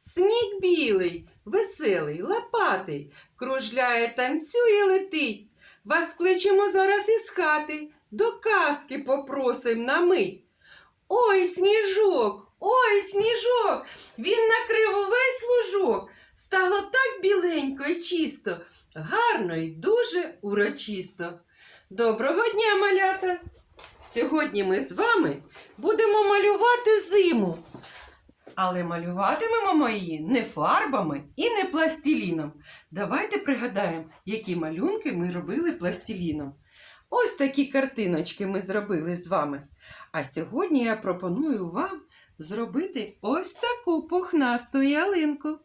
Сніг білий, веселий, лопатий, кружляє, танцює, летить. Вас кличемо зараз із хати, до казки попросим на мить. Ой, сніжок, ой, сніжок, він накрив увесь лужок. Стало так біленько і чисто, гарно і дуже урочисто. Доброго дня, малята! Сьогодні ми з вами будемо малювати зиму. Але малюватимемо ми її не фарбами і не пластиліном. Давайте пригадаємо, які малюнки ми робили пластиліном. Ось такі картиночки ми зробили з вами. А сьогодні я пропоную вам зробити ось таку пухнасту ялинку.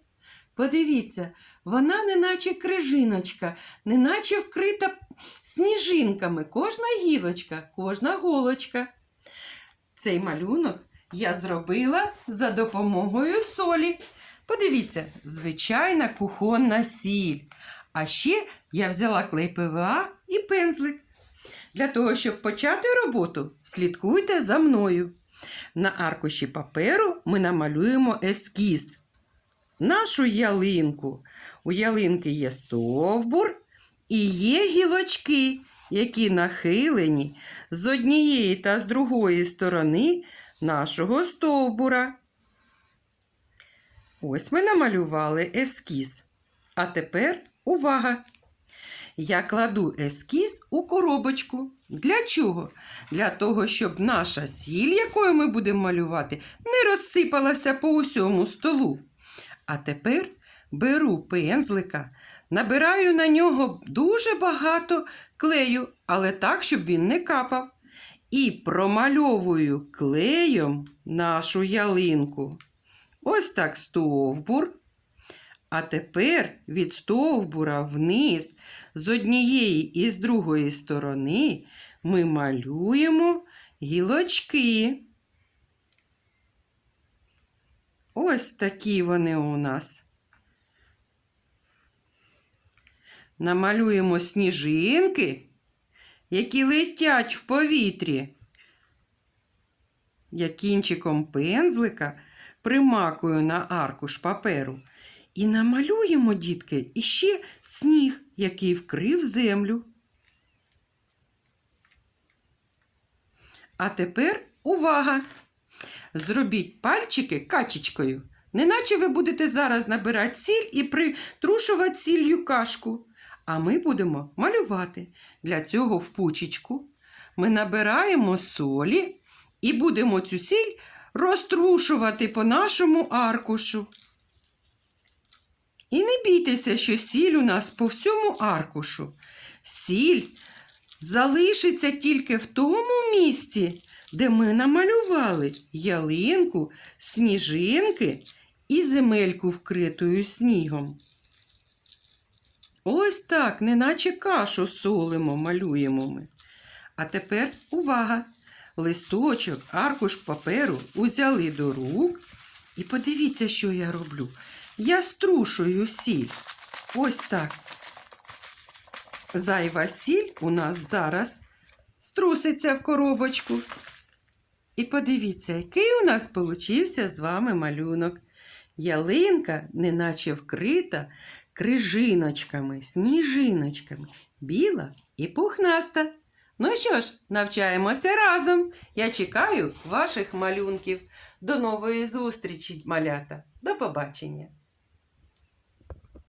Подивіться, вона неначе крижиночка, неначе вкрита сніжинками, кожна гілочка, кожна голочка. Цей малюнок я зробила за допомогою солі. Подивіться, звичайна кухонна сіль. А ще я взяла клей ПВА і пензлик. Для того, щоб почати роботу, слідкуйте за мною. На аркуші паперу ми намалюємо ескіз. Нашу ялинку. У ялинки є стовбур і є гілочки, які нахилені з однієї та з другої сторони нашого стовбура. Ось ми намалювали ескіз. А тепер увага! Я кладу ескіз у коробочку. Для чого? Для того, щоб наша сіль, якою ми будемо малювати, не розсипалася по усьому столу. А тепер беру пензлика, набираю на нього дуже багато клею, але так, щоб він не капав. І промальовую клеєм нашу ялинку. Ось так стовбур. А тепер від стовбура вниз з однієї і з другої сторони ми малюємо гілочки. Ось такі вони у нас. Намалюємо сніжинки, які летять в повітрі. Я кінчиком пензлика примакую на аркуш паперу. І намалюємо, дітки, іще сніг, який вкрив землю. А тепер увага! Зробіть пальчики качечкою, неначе ви будете зараз набирати сіль і притрушувати сіллю кашку. А ми будемо малювати. Для цього в пучечку ми набираємо солі і будемо цю сіль розтрушувати по нашому аркушу. І не бійтеся, що сіль у нас по всьому аркушу. Сіль залишиться тільки в тому місці, де ми намалювали ялинку, сніжинки і земельку вкритою снігом. Ось так, неначе кашу солимо, малюємо ми. А тепер увага! Листочок, аркуш паперу узяли до рук. І подивіться, що я роблю. Я струшую сіль. Ось так. Зайва сіль у нас зараз струситься в коробочку. І подивіться, який у нас получився з вами малюнок. Ялинка, неначе вкрита крижиночками, сніжиночками, біла і пухнаста. Ну що ж, навчаємося разом. Я чекаю ваших малюнків. До нової зустрічі, малята. До побачення!